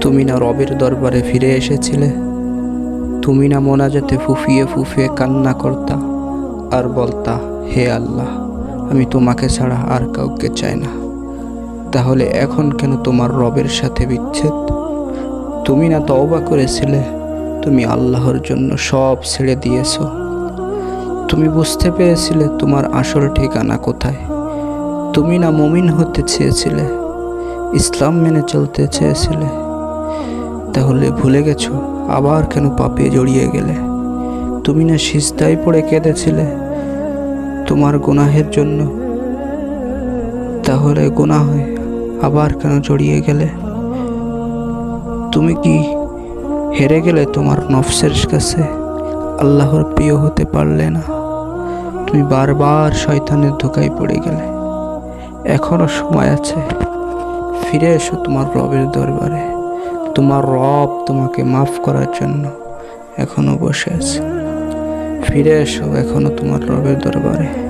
তুমি না রবের দরবারে ফিরে এসেছিলে। তুমি না মোনাজাতে ফুফিয়ে ফুফিয়ে কান্না করতা আর বলতা, হে আল্লাহ, আমি তোমাকে ছাড়া আর কাউকে চাই না। তাহলে এখন কেন তোমার রবের সাথে বিচ্ছেদ? তুমি না তওবা করেছিলে, তুমি আল্লাহর জন্য সব ছেড়ে দিয়েছ। তুমি বুঝতে পেরেছিলে তোমার আসল ঠিকানা কোথায়? তুমি না মমিন হতে চেয়েছিলে ইসলাম মেনে চলতে চেয়েছিলে। তাহলে ভুলে গেছো, আবার কেন পাপে জড়িয়ে গেলে? তুমি না সিস্তায় পড়ে কেঁদেছিলে তোমার গুনাহের জন্য। তাহলে গুনাহ হয়ে আবার কেন জড়িয়ে গেলে? তুমি কি হেরে গেলে তোমার নফসের কাছে আল্লাহর প্রিয় হতে পারলে না? তুমি বারবার শয়তানের ধোকায় পড়ে গেলে। এখনও সময় আছে। ফিরে এসো তোমার রবের দরবারে। তোমার রব তোমাকে মাফ করার জন্য এখনও বসে আছে। ফিরে এসো এখনও তোমার রবের দরবারে।